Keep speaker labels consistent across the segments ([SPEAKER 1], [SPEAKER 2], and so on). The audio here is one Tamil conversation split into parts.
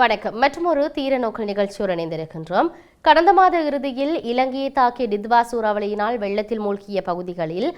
[SPEAKER 1] வணக்கம். மற்றும் ஒரு தீர நோக்கல் நிகழ்ச்சியுடன் இணைந்திருக்கின்றோம். கடந்த மாத இறுதியில் இலங்கையை தாக்கிய டித்வா சூறாவளியினால் வெள்ளத்தில் மூழ்கிய பகுதிகளில்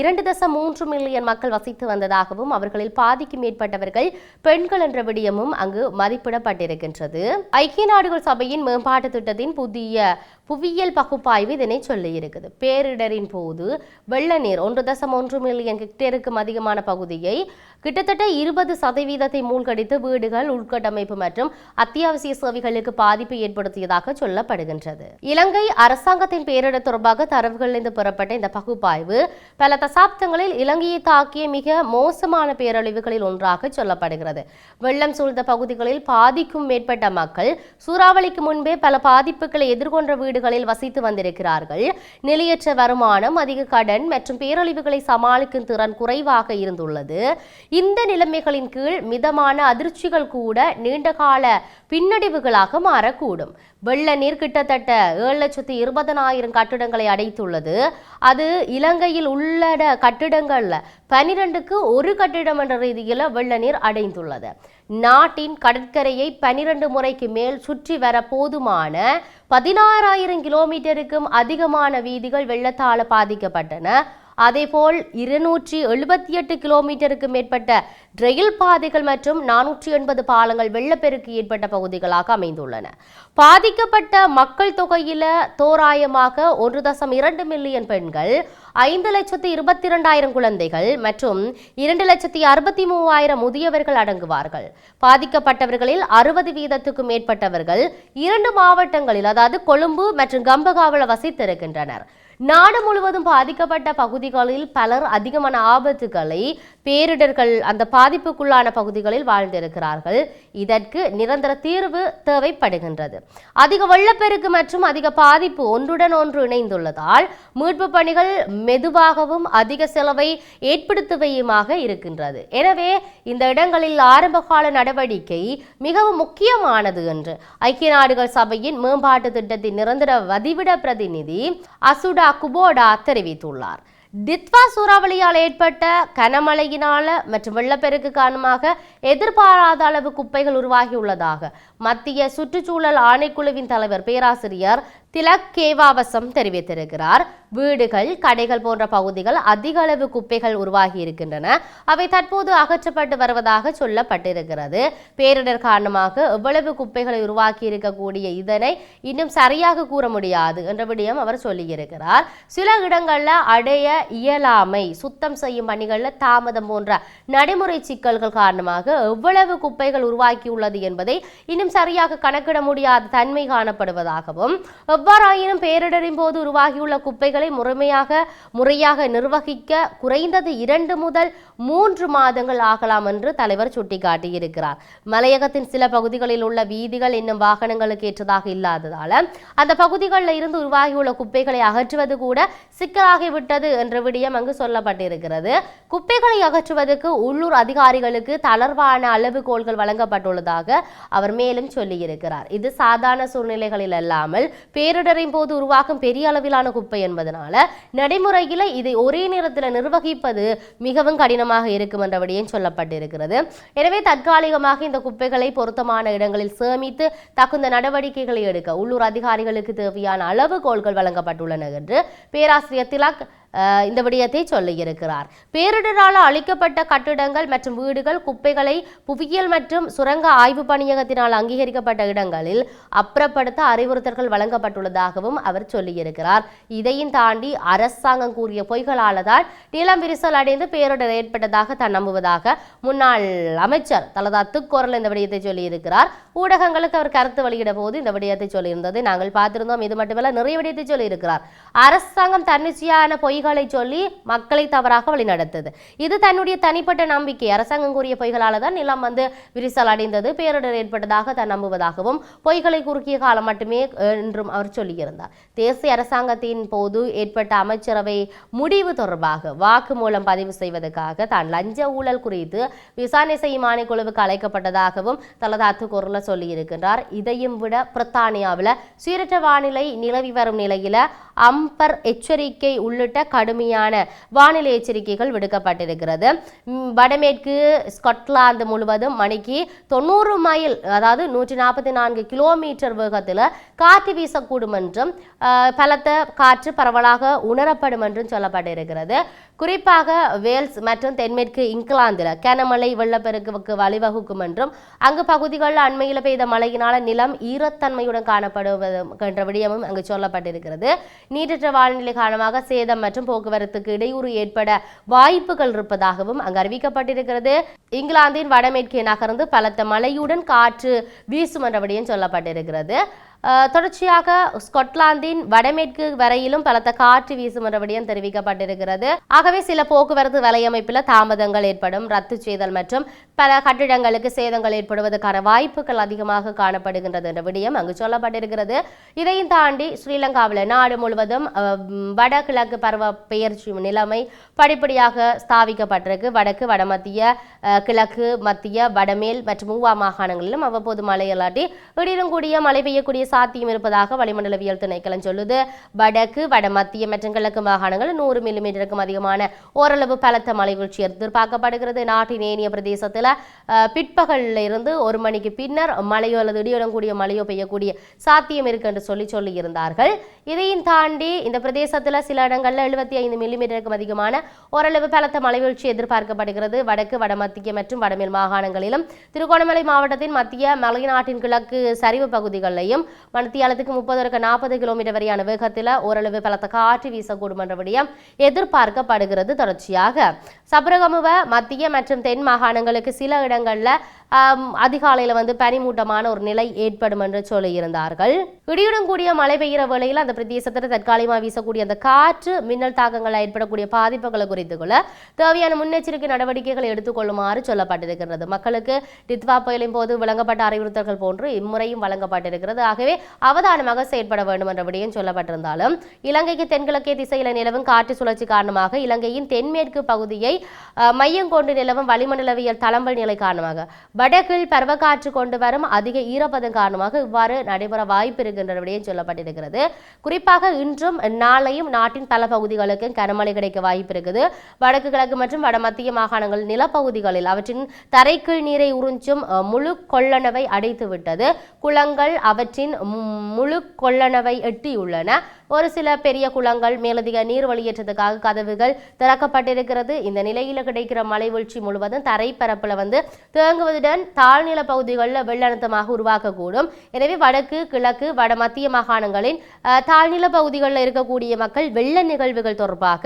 [SPEAKER 1] இரண்டு தசம் மூன்று மில்லியன் மக்கள் வசித்து வந்ததாகவும் அவர்களில் பாதிக்கு மேற்பட்டவர்கள் பெண்கள் என்ற விடயமும் அங்கு மதிப்பிடப்பட்டிருக்கின்றது. ஐக்கிய நாடுகள் சபையின் மேம்பாட்டு திட்டத்தின் புதிய புவியியல் பகுப்பாய்வு இதனை சொல்லியிருக்குது. பேரிடரின் போது வெள்ள நீர் ஒன்று தசம் ஒன்று மில்லியன் ஹெக்டேருக்கும் அதிகமான பகுதியை கிட்டத்தட்ட இருபது சதவீதத்தை மூழ்கடித்து வீடுகள் உள்கட்டமைப்பு மற்றும் அத்தியாவசிய சேவைகளுக்கு பாதிப்பு ஏற்படுத்தியதாக சொல்லப்படுகின்றது. இலங்கை அரசாங்கத்தின் பேரிடர் தொடர்பாக தரவுகளிலிருந்து பெறப்பட்ட இந்த பகுப்பாய்வு பல தசாப்தங்களில் இலங்கையை தாக்கிய மிக மோசமான பேரழிவுகளில் ஒன்றாக சொல்லப்படுகிறது. வெள்ளம் சூழ்ந்த பகுதிகளில் பாதிக்கும் மேற்பட்ட மக்கள் சூறாவளிக்கு முன்பே பல பாதிப்புகளை எதிர்கொண்ட வீடுகளில் வசித்து வந்திருக்கிறார்கள். நிலையற்ற வருமானம் அதிக கடன் மற்றும் பேரழிவுகளை சமாளிக்கும் திறன் குறைவாக இருந்துள்ளது. இந்த நிலைமைகளின் கீழ் மிதமான அதிர்ச்சிகள் கூட நீண்டகால பின்னடைவுகளாக மாறக்கூடும். வெள்ள நீர் கிட்டத்தட்ட ஏழு லட்சத்தி இருபதனாயிரம் கட்டிடங்களை அடைத்துள்ளது. அது இலங்கையில் உள்ளட கட்டிடங்கள்ல பனிரெண்டுக்கு ஒரு கட்டிடம் என்ற ரீதியில் வெள்ள நீர் அடைந்துள்ளது. நாட்டின் கடற்கரையை பனிரெண்டு முறைக்கு மேல் சுற்றி வர போதுமான பதினாறாயிரம் கிலோமீட்டருக்கும் அதிகமான வீதிகள் வெள்ளத்தால் பாதிக்கப்பட்டன. அதேபோல் இருநூற்றி எழுபத்தி எட்டு கிலோமீட்டருக்கு மேற்பட்ட ரயில் பாதைகள் மற்றும் நானூற்றி எண்பது பாலங்கள் வெள்ளப்பெருக்கு ஏற்பட்ட பகுதிகளாக அமைந்துள்ளன. பாதிக்கப்பட்ட மக்கள் தொகையில தோராயமாக ஒன்று தசம் இரண்டு மில்லியன் பெண்கள் ஐந்து லட்சத்து இருபத்தி இரண்டாயிரம் குழந்தைகள் மற்றும் இரண்டு லட்சத்தி அறுபத்தி மூவாயிரம் முதியவர்கள் அடங்குவார்கள். பாதிக்கப்பட்டவர்களில் அறுபது வீதத்துக்கும் மேற்பட்டவர்கள் இரண்டு மாவட்டங்களில் அதாவது கொழும்பு மற்றும் கம்பகாவில் வசித்திருக்கின்றனர். நாடு முழுவதும் பாதிக்கப்பட்ட பகுதிகளில் பலர் அதிகமான ஆபத்துகளை பேரிடர்கள் அந்த பாதிப்புக்குள்ளான பகுதிகளில் வாழ்ந்திருக்கிறார்கள். இதற்கு நிரந்தர தீர்வு தேவைப்படுகின்றது. அதிக வெள்ளப்பெருக்கு மற்றும் அதிக பாதிப்பு ஒன்றுடன் ஒன்று இணைந்துள்ளதால் மீட்பு பணிகள் மெதுவாகவும் அதிக செலவை ஏற்படுத்துவையுமாக இருக்கின்றது. எனவே இந்த இடங்களில் ஆரம்பகால நடவடிக்கை மிகவும் முக்கியமானது என்று ஐக்கிய நாடுகள் சபையின் மேம்பாட்டு திட்டத்தின் நிரந்தர வதிவிட பிரதிநிதி அசுடா குபோடா தெரிவித்துள்ளார். டித்வா சூறாவளியால் ஏற்பட்ட கனமழையினால மற்றும் வெள்ளப்பெருக்கு காரணமாக எதிர்பாராத அளவு குப்பைகள் உருவாகியுள்ளதாக மத்திய சுற்றுச்சூழல் ஆணைக்குழுவின் தலைவர் பேராசிரியர் திலக் கேவாவசம் தெரிவித்திருக்கிறார். வீடுகள் கடைகள் போன்ற பகுதிகள் அதிக அளவு குப்பைகள் உருவாகி இருக்கின்றன. அவை தற்போது அகற்றப்பட்டு வருவதாக சொல்லப்பட்டிருக்கிறது. பேரிடர் காரணமாக எவ்வளவு குப்பைகளை உருவாக்கி இருக்கக்கூடிய இதனை இன்னும் சரியாக கூற முடியாது என்ற விடயம் அவர் சொல்லியிருக்கிறார். சில இடங்களில் அடைய இயலாமை சுத்தம் செய்யும் பணிகளில் தாமதம் போன்ற நடைமுறை சிக்கல்கள் காரணமாக எவ்வளவு குப்பைகள் உருவாக்கியுள்ளது என்பதை இன்னும் சரியாக கணக்கிட முடியாத தன்மை காணப்படுவதாகவும் எவ்வாறாயினும் பேரிடரின் போது உருவாகியுள்ள குப்பைகளை முறைமையாக முறையாக நிர்வகிக்க குறைந்தது இரண்டு முதல் மூன்று மாதங்கள் ஆகலாம் என்று தலைவர் சுட்டிக்காட்டியிருக்கிறார். மலையகத்தின் சில பகுதிகளில் உள்ள வீதிகள் இன்னும் வாகனங்களுக்கு ஏற்றதாக இல்லாததால அந்த பகுதிகளில் இருந்து உருவாகியுள்ள குப்பைகளை அகற்றுவது கூட சிக்கலாகிவிட்டது என்ற விடயம் அங்கு சொல்லப்பட்டிருக்கிறது. குப்பைகளை அகற்றுவதற்கு உள்ளூர் அதிகாரிகளுக்கு தளர்வான அளவுகோல்கள் வழங்கப்பட்டுள்ளதாக அவர் மேலும் சொல்லியிருக்கிறார். இது சாதாரண சூழ்நிலைகளில் அல்லாமல் பேரிடரின் போது உருவாகும் பெரிய அளவிலான குப்பை என்பதனால நடைமுறையில் இதை ஒரே நேரத்தில் நிர்வகிப்பது மிகவும் கடினமாக இருக்கும் என்றபடியும் சொல்லப்பட்டிருக்கிறது. எனவே தற்காலிகமாக இந்த குப்பைகளை பொருத்தமான இடங்களில் சேமித்து தகுந்த நடவடிக்கைகளை எடுக்க உள்ளூர் அதிகாரிகளுக்கு தேவையான அளவுகோல்கள் வழங்கப்பட்டுள்ளன என்று பேராசிரியர் திலக் இந்த விடயத்தை சொல்லியிருக்கிறார். பேரிடரால் அழிக்கப்பட்ட கட்டிடங்கள் மற்றும் வீடுகள் குப்பைகளை புவியியல் மற்றும் சுரங்க ஆய்வு பணியகத்தினால் அங்கீகரிக்கப்பட்ட இடங்களில் அப்புறப்படுத்த அறிவுறுத்தல்கள் வழங்கப்பட்டுள்ளதாகவும் அவர் சொல்லியிருக்கிறார். இதையும் தாண்டி அரசாங்கம் கூறிய பொய்களால் தான் நிலம் விரிசல் அடைந்து பேரிடர் ஏற்பட்டதாக தான் நம்புவதாக முன்னாள் அமைச்சர் தலதா துக்கோரல் இந்த விடயத்தை சொல்லியிருக்கிறார். ஊடகங்களுக்கு அவர் கருத்து வெளியிட போது இந்த விடயத்தை சொல்லியிருந்ததை. நாங்கள் பார்த்திருந்தோம். இது மட்டுமல்ல நிறைய விடயத்தை சொல்லியிருக்கிறார். அரசாங்கம் தன்னிச்சையான பொய்கள் சொல்லி மக்களை தவறாக வழிநடத்துது. இது தன்னுடைய தனிப்பட்ட நம்பிக்கை. அரசாங்கம் கூறிய பொய்களால் தான் நிலம் வந்து விரிசல் அடைந்தது பேரிடர் ஏற்பட்டதாக தான் நம்புவதாகவும் பொய்களை குறுக்கிய காலம் மட்டுமே என்றும் அவர் சொல்லியிருந்தார். தேசிய அரசாங்கத்தின் போது ஏற்பட்ட அமைச்சரவை முடிவு தொடர்பாக வாக்குமூலம் பதிவு செய்வதற்காக தான் லஞ்ச ஊழல் குறித்து விசாரணை செய்யும் ஆணைக்குழுவுக்கு அழைக்கப்பட்டதாகவும் தலதாத்து குரல சொல்லியிருக்கின்றார். இதையும் விட பிரித்தானியாவில் சீரற்ற வானிலை நிலவி வரும் நிலையில் அம்பர் எச்சரிக்கை உள்ளிட்ட கடுமையான வானிலை எச்சரிக்கைகள் விடுக்கப்பட்டிருக்கிறது. வடமேற்கு ஸ்காட்லாந்து முழுவதும் மணிக்கு தொண்ணூறு மைல் அதாவது நூற்றி நாற்பத்தி நான்கு கிலோமீட்டர் வேகத்தில் காற்று வீசக்கூடும் என்றும் பலத்த காற்று பரவலாக உணரப்படும் என்றும் சொல்லப்பட்டிருக்கிறது. குறிப்பாக வேல்ஸ் மற்றும் தென்மேற்கு இங்கிலாந்தில் கனமழை வெள்ளப்பெருக்குக்கு வழிவகுக்கும் என்றும் அங்கு பகுதிகளில் அண்மையில் பெய்த மழையினால் நிலம் ஈரத்தன்மையுடன் காணப்படுவது என்ற விடயமும் அங்கு சொல்லப்பட்டிருக்கிறது. நீரற்ற வானிலை காரணமாக சேதம் மற்றும் போக்குவரத்துக்கு இடையூறு ஏற்பட வாய்ப்புகள் இருப்பதாகவும் அங்கு அறிவிக்கப்பட்டிருக்கிறது. இங்கிலாந்தின் வடமேற்கே நகர்ந்து பலத்த மழையுடன் காற்று வீசும் என்றபடியும் சொல்லப்பட்டிருக்கிறது. தொடர்ச்சியாக ஸ்கொட்லாந்தின் வடமேற்கு வரையிலும் பலத்த காற்று வீசும் என்ற விடயம் தெரிவிக்கப்பட்டிருக்கிறது. ஆகவே சில போக்குவரத்து வலையமைப்பில் தாமதங்கள் ஏற்படும் ரத்து செய்தல் மற்றும் பல கட்டிடங்களுக்கு சேதங்கள் ஏற்படுவதற்கான வாய்ப்புகள் அதிகமாக காணப்படுகின்றது என்ற விடயம் அங்கு சொல்லப்பட்டிருக்கிறது. இதையும் தாண்டி ஸ்ரீலங்காவில் நாடு முழுவதும் வடகிழக்கு பருவ பெயர்ச்சி நிலைமை படிப்படியாக ஸ்தாபிக்கப்பட்டிருக்கு. வடக்கு வடமத்திய கிழக்கு மத்திய வடமேல் மற்றும் மூவா மாகாணங்களிலும் அவ்வப்போது மழையலாட்டி இடியுடன் கூடிய மழை பெய்யக்கூடிய சாத்தியம் இருப்பதாக வளிமண்டலவியல் திணைக்களம் சொல்லுது. வடக்கு வடமத்திய மற்றும் கிழக்கு மாகாணங்கள் நூறு மில்லிமீட்டருக்கும் அதிகமான ஓரளவு பலத்த மழை வீழ்ச்சி எதிர்பார்க்கப்படுகிறது. நாட்டின் ஏனைய பிரதேசத்தில் பிற்பகலில் இருந்து ஒரு மணிக்கு பின்னர் மழையோ அல்லது இடியுடன் கூடிய மழையோ பெய்யக்கூடிய சாத்தியம் இருக்கு என்று சொல்லி சொல்லி இருந்தார்கள் இதையும் தாண்டி இந்த பிரதேசத்தில் சில இடங்களில் எழுபத்தி ஐந்து மில்லிமீட்டருக்கும் அதிகமான ஓரளவு பலத்த மழை வீழ்ச்சி எதிர்பார்க்கப்படுகிறது. வடக்கு வடமத்திய மற்றும் வடமேல் மாகாணங்களிலும் திருகோணமலை மாவட்டத்தின் மத்திய மலைநாட்டின் கிழக்கு சரிவு பகுதிகளிலையும் மணித்தியாலத்துக்கு முப்பதற்கு நாற்பது கிலோமீட்டர் வரையான வேகத்தில் ஓரளவு பலத்த காற்று வீசக்கூடும் என்ற விடயம் எதிர்பார்க்கப்படுகிறது தொடர்ச்சியாக. சபரகமுவ மத்திய மற்றும் தென் மாகாணங்களுக்கு சில இடங்களில் அதிகாலையில் வந்து பனிமூட்டமான ஒரு நிலை ஏற்படும் என்று சொல்லியிருந்தார்கள். இடியுடன் கூடிய மழை பெய்கிற வேளையில் அந்த பிரதேசத்தில் தற்காலிகமாக வீசக்கூடிய அந்த காற்று மின்னல் தாக்கங்கள் ஏற்படக்கூடிய பாதிப்புகளை குறித்து கொள்ள தேவையான முன்னெச்சரிக்கை நடவடிக்கைகளை எடுத்துக்கொள்ளுமாறு சொல்லப்பட்டிருக்கிறது. மக்களுக்கு டித்வா புயலின் போது வழங்கப்பட்ட அறிவுறுத்தல்கள் போன்று இம்முறையும் வழங்கப்பட்டிருக்கிறது. ஆகவே அவதானமாக செயற்பட வேண்டும் என்ற விடயம் சொல்லப்பட்டிருந்தாலும் இலங்கைக்கு தென்கிழக்கே திசையில் நிலவும் காற்று சுழற்சி காரணமாக இலங்கையின் தென்மேற்கு பகுதியை அஹ், மையம் கொண்டு நிலவும் வளிமண்டலவியல் தளம்பல் நிலை காரணமாக வடக்கில் பருவக்காற்று கொண்டு வரும் அதிக ஈரப்பதம் காரணமாக இவ்வாறு நடைபெற வாய்ப்பு இருக்கின்ற விடயம் சொல்லப்பட்டிருக்கிறது. குறிப்பாக இன்றும் நாளையும் நாட்டின் பல பகுதிகளுக்கும் கனமழை கிடைக்க வாய்ப்பு இருக்குது. வடக்கு கிழக்கு மற்றும் வடமத்திய மாகாணங்கள் நிலப்பகுதிகளில் அவற்றின் தரைக்கீழ் நீரை உறிஞ்சும் முழு கொள்ளளவை அடைத்து விட்டது குளங்கள் அவற்றின் முழு கொள்ளளவை எட்டியுள்ளன. ஒரு சில பெரிய குளங்கள் மேலதிக நீர் வெளியேற்றத்துக்காக கதவுகள் திறக்கப்பட்டிருக்கிறது. இந்த நிலையில் கிடைக்கிற மலை வீழ்ச்சி முழுவதும் தரைப்பரப்பில் வந்து தேங்குவதுடன் தாழ்நில பகுதிகளில் வெள்ளழுத்தமாக உருவாக்கக்கூடும். எனவே வடக்கு கிழக்கு வட மத்திய மாகாணங்களின் தாழ்நில பகுதிகளில் இருக்கக்கூடிய மக்கள் வெள்ள நிகழ்வுகள் தொடர்பாக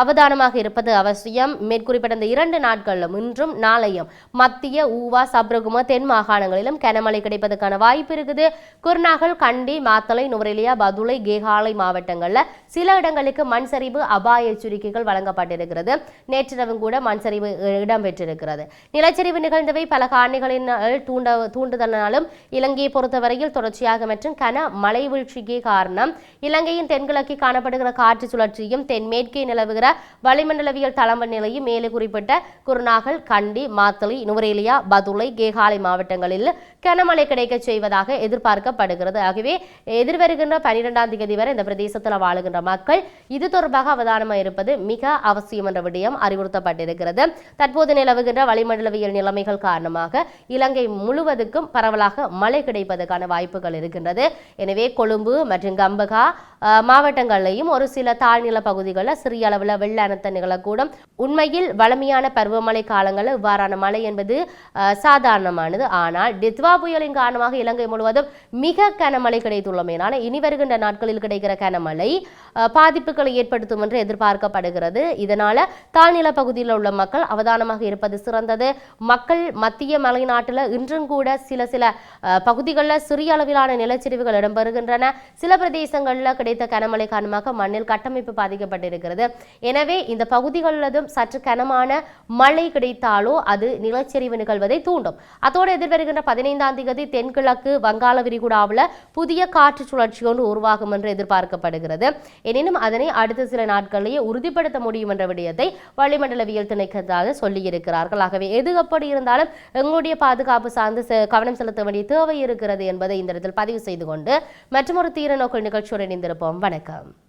[SPEAKER 1] அவதானமாக இருப்பது அவசியம். மேற்குறிப்பிட்ட இந்த இரண்டு நாட்களிலும் இன்றும் நாளையும் மத்திய ஊவா சப்ரகும தென் மாகாணங்களிலும் கனமழை கிடைப்பதற்கான வாய்ப்பு இருக்குது. குர்நாகல் கண்டி மாத்தலை நுவரெலியா பதுளை கேகாலை மாவட்டங்களில் சில இடங்களுக்கு மண் சரிவு அபாய எச்சரிக்கைகள் வழங்கப்பட்டிருக்கிறது. நேற்றிரவும் கூட மண் சரிவு இடம்பெற்றிருக்கிறது. நிலச்சரிவு நிகழ்ந்தவை பல காரணிகளின் தூண்ட தூண்டுதலினாலும் இலங்கையை பொறுத்தவரையில் தொடர்ச்சியாக மற்றும் கன மழை வீழ்ச்சிக்கு காரணம். இலங்கையின் தென்கிழக்கே காணப்படுகிற காற்று சுழற்சியும் தென்மேற்கே நிலவுகிற வளிமண்டலவியல் தளம்ப நிலையும் மேலே குறிப்பிட்ட குருநாகல் கண்டி மாத்தளி நுவரேலியா பதுளை கேகாலை மாவட்டங்களில் கனமழை கிடைக்கச் செய்வதாக எதிர்பார்க்கப்படுகிறது. ஆகவே எதிர்வருகின்ற பனிரெண்டாம் தேதி வரை இந்த பிரதேசத்தில் வாழுகின்ற மக்கள் இது தொடர்பாக அவதானமாக இருப்பது மிக அவசியம் என்ற விடயம் அறிவுறுத்தப்பட்டிருக்கிறது. தற்போது நிலவுகின்ற வளிமண்டலவியல் நிலைமைகள் காரணமாக காரணமாக இலங்கை முழுவதுக்கும் பரவலாக மழை கிடைப்பதற்கான வாய்ப்புகள் இருக்கின்றது. எனவே கொழும்பு மற்றும் கம்பகா அஹ், மாவட்டங்களையும் ஒரு சில தாழ்நில பகுதிகளில் சிறிய அளவில் வெள்ள அனர்த்த நிகழக்கூடும். உண்மையில் வளமையான பருவமழை காலங்களில் இவ்வாறான மழை என்பது சாதாரணமானது. ஆனால் டித்வா புயலின் காரணமாக இலங்கை முழுவதும் மிக கனமழை கிடைத்துள்ளமையினால் இனி வருகின்ற நாட்களில் கிடைக்கிற கனமழை பாதிப்புகளை ஏற்படுத்தும் என்று எதிர்பார்க்கப்படுகிறது. இதனால தாழ்நில பகுதியில் உள்ள மக்கள் அவதானமாக இருப்பது சிறந்தது. மக்கள் மத்திய மலைநாட்டில் இன்றும் கூட சில சில பகுதிகளில் சிறிய அளவிலான நிலச்சரிவுகள் இடம்பெறுகின்றன. சில பிரதேசங்களில் கிடைத்த கனமழை காரணமாக மண்ணில் கட்டமைப்பு பாதிக்கப்பட்டிருக்கிறது. எனவே இந்த பகுதிகளிலும் சற்று கனமான மழை கிடைத்தாலோ அது நிலச்சரிவு நிகழ்வதை தூண்டும். அதோடு எதிர்வருகின்ற பதினைந்தாம் தேதி தென்கிழக்கு வங்காள விரிகுடாவில் புதிய காற்று சுழற்சி ஒன்று உருவாகும் என்று எதிர்பார்க்கப்படுகிறது. எனினும் அதனை அடுத்த சில நாட்களிலேயே உறுதிப்படுத்த முடியும் என்ற விடயத்தை வளிமண்டலவியல் திணைக்களத்தால் சொல்லியிருக்கிறார்கள். ஆகவே எது எப்படி இருந்தாலும் எங்களுடைய பாதுகாப்பு சார்ந்து கவனம் செலுத்த வேண்டிய தேவை இருக்கிறது என்பதை இந்த இடத்தில் பதிவு செய்து கொண்டு மற்றொரு தீர நோக்கல் நிகழ்ச்சியுடன் இணைந்திருப்போம். வணக்கம்.